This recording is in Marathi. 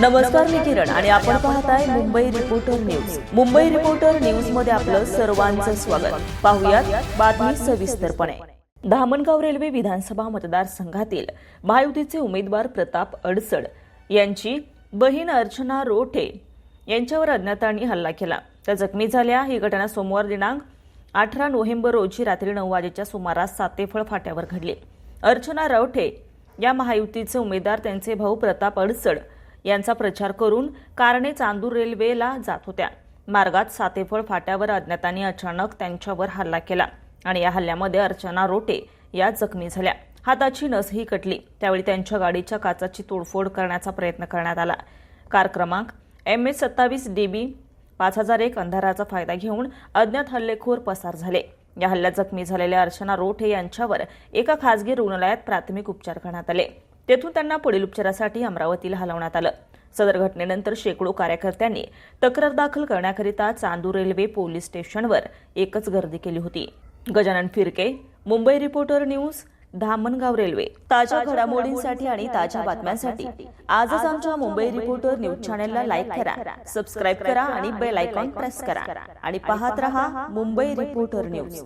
नमस्कार मी किरण आणि आपण पाहताय Mumbai reporter news Mumbai reporter न्यूजमध्ये आपलं सर्वांचं स्वागत. पाहुयात बातमी सविस्तरपणे. धामणगाव रेल्वे विधानसभा मतदारसंघातील महायुतीचे उमेदवार प्रताप अडसड यांची बहीण अर्चना रोठे यांच्यावर अज्ञातांनी हल्ला केला. त्या जखमी झाल्या. ही घटना सोमवार दिनांक अठरा नोव्हेंबर रोजी रात्री नऊ वाजेच्या सुमारास सातेफळ फाट्यावर घडली. अर्चना रवठे या महायुतीचे उमेदवार. त्यांचे भाऊ प्रताप अडसड यांचा प्रचार करून कारणे चांदूर रेल्वेला जात होत्या. मार्गात सातेफळ फाट्यावर अज्ञातांनी अचानक त्यांच्यावर हल्ला केला आणि या हल्ल्यामध्ये अर्चना रोटे या जखमी झाल्या. हाताची नसही कटली. त्यावेळी त्यांच्या गाडीच्या काचाची तोडफोड करण्याचा प्रयत्न करण्यात आला. कार क्रमांक एम एस सत्तावीस डीबी पाच हजार एक अंधाराचा फायदा घेऊन अज्ञात हल्लेखोर पसार झाले. या हल्ल्यात जखमी झालेल्या अर्चना रोठे यांच्यावर एका खासगी रुग्णालयात प्राथमिक उपचार करण्यात आले. तेथून त्यांना पुढील उपचारासाठी अमरावतीला हलवण्यात आलं. सदर घटनेनंतर शेकडो कार्यकर्त्यांनी तक्रार दाखल करण्याकरिता चांदूर रेल्वे पोलीस स्टेशनवर एकच गर्दी केली होती. Gajanan Phirke Mumbai reporter news Dhamangaon railway. ताज्या घडामोडींसाठी आणि ताज्या बातम्यांसाठी आजच आमच्या मुंबई रिपोर्टर न्यूज चॅनलला लाईक करा सबस्क्राईब करा आणि बेल आयकॉन प्रेस करा. आणि पाहत रहा मुंबई रिपोर्टर न्यूज.